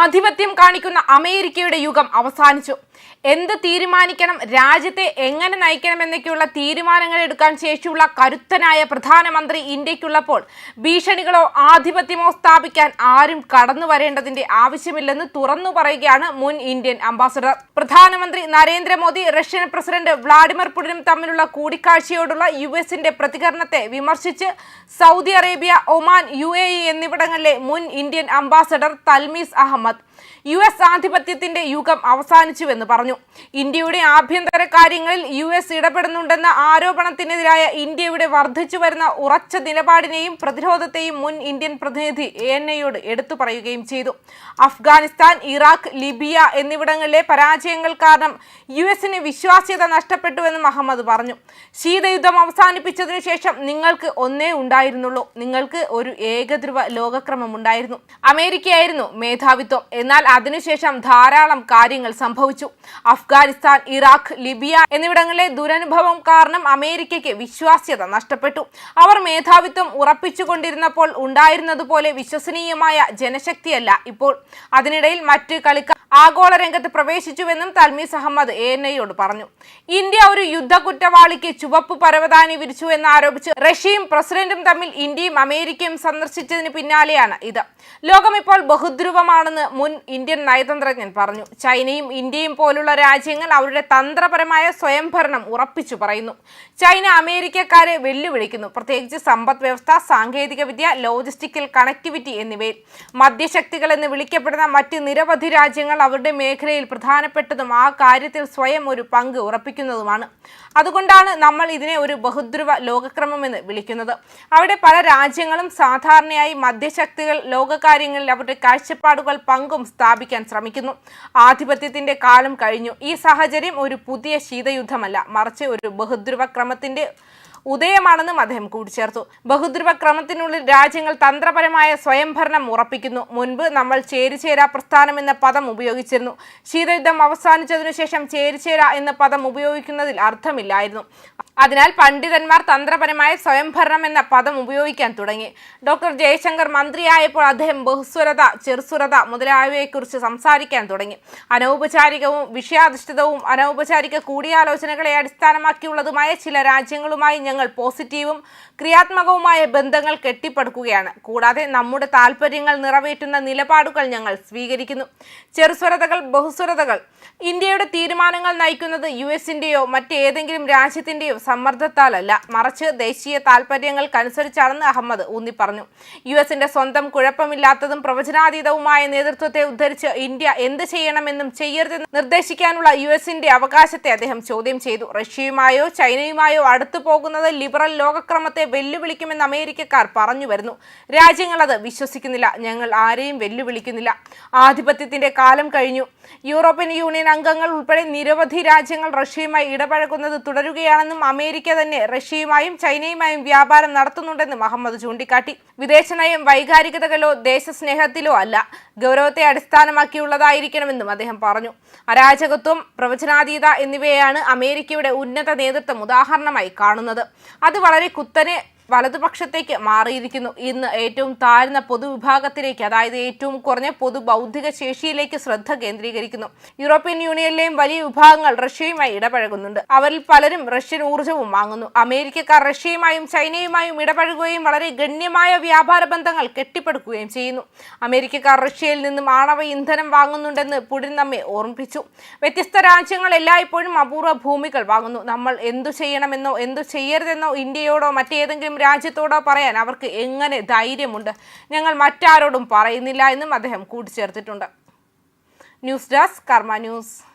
ആധിപത്യം കാണിക്കുന്ന അമേരിക്കയുടെ യുഗം അവസാനിച്ചു. എന്ത് തീരുമാനിക്കണം രാജ്യത്തെ എങ്ങനെ നയിക്കണം എന്നൊക്കെയുള്ള തീരുമാനങ്ങൾ എടുക്കാൻ ശേഷിയുള്ള കരുത്തനായ പ്രധാനമന്ത്രി ഇന്ത്യക്കുള്ളപ്പോൾ ഭീഷണികളോ ആധിപത്യമോ സ്ഥാപിക്കാൻ ആരും കടന്നു വരേണ്ടതിന്റെ ആവശ്യമില്ലെന്ന് തുറന്നു പറയുകയാണ് മുൻ ഇന്ത്യൻ അംബാസഡർ. പ്രധാനമന്ത്രി നരേന്ദ്രമോദി റഷ്യൻ പ്രസിഡന്റ് വ്ളാഡിമിർ പുടിനും തമ്മിലുള്ള കൂടിക്കാഴ്ചയോടുള്ള യു എസിന്റെ പ്രതികരണത്തെ വിമർശിച്ച് സൗദി അറേബ്യ ഒമാൻ യു എന്നിവിടങ്ങളിലെ മുൻ Indian ambassador Talmiz Ahmad محمد. U S ആധിപത്യത്തിന്റെ യുഗം അവസാനിച്ചുവെന്ന് പറഞ്ഞു. ഇന്ത്യയുടെ ആഭ്യന്തര കാര്യങ്ങളിൽ യു എസ് ഇടപെടുന്നുണ്ടെന്ന ആരോപണത്തിനെതിരായ ഇന്ത്യയുടെ വർദ്ധിച്ചു വരുന്ന ഉറച്ച നിലപാടിനെയും പ്രതിരോധത്തെയും മുൻ ഇന്ത്യൻ പ്രതിനിധി എൻ ഐയോട് എടുത്തു പറയുകയും ചെയ്തു. അഫ്ഗാനിസ്ഥാൻ ഇറാഖ് ലിബിയ എന്നിവിടങ്ങളിലെ പരാജയങ്ങൾ കാരണം യു എസിന് വിശ്വാസ്യത നഷ്ടപ്പെട്ടുവെന്നും അഹമ്മദ് പറഞ്ഞു. ശീതയുദ്ധം അവസാനിപ്പിച്ചതിനു ശേഷം നിങ്ങൾക്ക് ഒന്നേ ഉണ്ടായിരുന്നുള്ളൂ. നിങ്ങൾക്ക് ഒരു ഏകധ്രുവ ലോകക്രമം ഉണ്ടായിരുന്നു. അമേരിക്കയായിരുന്നു മേധാവിത്വം. എന്നാൽ അതിനുശേഷം ധാരാളം കാര്യങ്ങൾ സംഭവിച്ചു. അഫ്ഗാനിസ്ഥാൻ ഇറാഖ് ലിബിയ എന്നിവിടങ്ങളിലെ ദുരനുഭവം കാരണം അമേരിക്കയ്ക്ക് വിശ്വാസ്യത നഷ്ടപ്പെട്ടു. അവർ മേധാവിത്വം ഉറപ്പിച്ചുകൊണ്ടിരുന്നപ്പോൾ ഉണ്ടായിരുന്നതുപോലെ വിശ്വസനീയമായ ജനശക്തിയല്ല ഇപ്പോൾ. അതിനിടയിൽ മറ്റ് കളിക്കാർ ആഗോള രംഗത്ത് പ്രവേശിച്ചുവെന്നും തൽമീസ് അഹമ്മദ് എ എൻ ഐയോട് പറഞ്ഞു. ഇന്ത്യ ഒരു യുദ്ധ കുറ്റവാളിക്ക് ചുവപ്പ് പരവതാനി വിരിച്ചു എന്നാരോപിച്ച് റഷ്യയും പ്രസിഡന്റും തമ്മിൽ ഇന്ത്യയും അമേരിക്കയും സന്ദർശിച്ചതിന് പിന്നാലെയാണ് ഇത്. ലോകം ഇപ്പോൾ ബഹുധ്രുവമാണെന്ന് മുൻ ഇന്ത്യൻ നയതന്ത്രജ്ഞൻ പറഞ്ഞു. ചൈനയും ഇന്ത്യയും പോലുള്ള രാജ്യങ്ങൾ അവരുടെ തന്ത്രപരമായ സ്വയംഭരണം ഉറപ്പിച്ചു പറയുന്നു. ചൈന അമേരിക്കക്കാരെ വെല്ലുവിളിക്കുന്നു. പ്രത്യേകിച്ച് സമ്പദ് വ്യവസ്ഥ സാങ്കേതിക വിദ്യ ലോജിസ്റ്റിക്കൽ കണക്ടിവിറ്റി എന്നിവയിൽ. മധ്യശക്തികൾ എന്ന് വിളിക്കപ്പെടുന്ന മറ്റ് നിരവധി രാജ്യങ്ങൾ അവരുടെ മേഖലയിൽ പ്രധാനപ്പെട്ടതും ആ കാര്യത്തിൽ സ്വയം ഒരു പങ്ക് ഉറപ്പിക്കുന്നതുമാണ്. അതുകൊണ്ടാണ് നമ്മൾ ഇതിനെ ഒരു ബഹുദ്രുവ ലോകക്രമം എന്ന് വിളിക്കുന്നത്. അവിടെ പല രാജ്യങ്ങളും സാധാരണയായി മധ്യശക്തികൾ ലോകകാര്യങ്ങളിൽ അവരുടെ കാഴ്ചപ്പാടുകൾ പങ്കും സ്ഥാപിക്കാൻ ശ്രമിക്കുന്നു. ആധിപത്യത്തിന്റെ കാലം കഴിഞ്ഞു. ഈ സാഹചര്യം ഒരു പുതിയ ശീതയുദ്ധമല്ല മറിച്ച് ഒരു ബഹുദ്രുവ ക്രമത്തിന്റെ ഉദയമാണെന്നും അദ്ദേഹം കൂട്ടിച്ചേർത്തു. ബഹുദ്രുവ ക്രമത്തിനുള്ളിൽ രാജ്യങ്ങൾ തന്ത്രപരമായ സ്വയംഭരണം ഉറപ്പിക്കുന്നു. മുൻപ് നമ്മൾ ചേരിചേര പ്രസ്ഥാനം എന്ന പദം ഉപയോഗിച്ചിരുന്നു. ശീതയുദ്ധം അവസാനിച്ചതിനു ശേഷം ചേരിചേര എന്ന പദം ഉപയോഗിക്കുന്നതിൽ അർത്ഥമില്ലായിരുന്നു. അതിനാൽ പണ്ഡിതന്മാർ തന്ത്രപരമായ സ്വയംഭരണം എന്ന പദം ഉപയോഗിക്കാൻ തുടങ്ങി. ഡോക്ടർ ജയശങ്കർ മന്ത്രിയായപ്പോൾ അദ്ദേഹം ബഹുസ്വരത ചെറുസ്വരത മുതലായവയെക്കുറിച്ച് സംസാരിക്കാൻ തുടങ്ങി. അനൗപചാരികവും വിഷയാധിഷ്ഠിതവും അനൗപചാരിക കൂടിയാലോചനകളെ അടിസ്ഥാനമാക്കിയുള്ളതുമായ ചില രാജ്യങ്ങളുമായി ഞങ്ങൾ പോസിറ്റീവും ക്രിയാത്മകവുമായ ബന്ധങ്ങൾ കെട്ടിപ്പടുക്കുകയാണ്. കൂടാതെ നമ്മുടെ താല്പര്യങ്ങൾ നിറവേറ്റുന്ന നിലപാടുകൾ ഞങ്ങൾ സ്വീകരിക്കുന്നു. ചെറുസ്വരതകൾ ബഹുസ്വരതകൾ. ഇന്ത്യയുടെ തീരുമാനങ്ങൾ നയിക്കുന്നത് യു എസിന്റെയോ മറ്റേതെങ്കിലും രാജ്യത്തിന്റെയോ സമ്മർദ്ദത്താലല്ല മറിച്ച് ദേശീയ താല്പര്യങ്ങൾക്കനുസരിച്ചാണെന്ന് അഹമ്മദ് ഊന്നി പറഞ്ഞു യു എസിന്റെ സ്വന്തം കുഴപ്പമില്ലാത്തതും പ്രവചനാതീതവുമായ നേതൃത്വത്തെ ഉദ്ധരിച്ച് ഇന്ത്യ എന്ത് ചെയ്യണമെന്നും ചെയ്യരുതെന്ന് നിർദ്ദേശിക്കാനുള്ള യു എസിന്റെ അവകാശത്തെ അദ്ദേഹം ചോദ്യം ചെയ്തു. റഷ്യയുമായോ ചൈനയുമായോ അടുത്തു പോകുന്നത് ലിബറൽ ലോകക്രമത്തെ വെല്ലുവിളിക്കുമെന്ന് അമേരിക്കക്കാർ പറഞ്ഞു വരുന്നു. രാജ്യങ്ങൾ അത് വിശ്വസിക്കുന്നില്ല. ഞങ്ങൾ ആരെയും വെല്ലുവിളിക്കുന്നില്ല. ആധിപത്യത്തിന്റെ കാലം കഴിഞ്ഞു. യൂറോപ്യൻ യൂണിയൻ അംഗങ്ങൾ ഉൾപ്പെടെ നിരവധി രാജ്യങ്ങൾ റഷ്യയുമായി ഇടപഴകുന്നത് തുടരുകയാണെന്നും അമേരിക്ക തന്നെ റഷ്യയുമായും ചൈനയുമായും വ്യാപാരം നടത്തുന്നുണ്ടെന്ന് മുഹമ്മദ് ചൂണ്ടിക്കാട്ടി. വിദേശനയം വൈകാരികതകളോ ദേശസ്നേഹത്തിലോ അല്ല. ഗൗരവത്തെ അടിസ്ഥാനമാക്കിയുള്ളതായിരിക്കണമെന്നും അദ്ദേഹം പറഞ്ഞു. അരാജകത്വം പ്രവചനാതീത എന്നിവയാണ് അമേരിക്കയുടെ ഉന്നത നേതൃത്വം ഉദാഹരണമായി കാണുന്നത്. അത് വളരെ കുത്തനെ വലതുപക്ഷത്തേക്ക് മാറിയിരിക്കുന്നു. ഇന്ന് ഏറ്റവും താഴ്ന്ന പൊതുവിഭാഗത്തിലേക്ക് അതായത് ഏറ്റവും കുറഞ്ഞ പൊതു ബൗദ്ധിക ശേഷിയിലേക്ക് ശ്രദ്ധ കേന്ദ്രീകരിക്കുന്നു. യൂറോപ്യൻ യൂണിയനിലെയും വലിയ വിഭാഗങ്ങൾ റഷ്യയുമായി ഇടപഴകുന്നുണ്ട്. അവരിൽ പലരും റഷ്യൻ ഊർജവും വാങ്ങുന്നു. അമേരിക്കക്കാർ റഷ്യയുമായും ചൈനയുമായും ഇടപഴകുകയും വളരെ ഗണ്യമായ വ്യാപാര ബന്ധങ്ങൾ കെട്ടിപ്പടുക്കുകയും ചെയ്യുന്നു. അമേരിക്കക്കാർ റഷ്യയിൽ നിന്നും ആണവ ഇന്ധനം വാങ്ങുന്നുണ്ടെന്ന് പുടിൻ നമ്മെ ഓർമ്മിപ്പിച്ചു. വ്യത്യസ്ത രാജ്യങ്ങൾ എല്ലായ്പ്പോഴും അപൂർവ ഭൂമികൾ വാങ്ങുന്നു. നമ്മൾ എന്തു ചെയ്യണമെന്നോ എന്തു ചെയ്യരുതെന്നോ ഇന്ത്യയോടോ മറ്റേതെങ്കിലും രാജ്യത്തോടോ പറയാൻ അവർക്ക് എങ്ങനെ ധൈര്യമുണ്ട്? ഞങ്ങൾ മറ്റാരോടും പറയുന്നില്ല എന്നും അദ്ദേഹം കൂട്ടിച്ചേർത്തിട്ടുണ്ട്. News desk Karma news.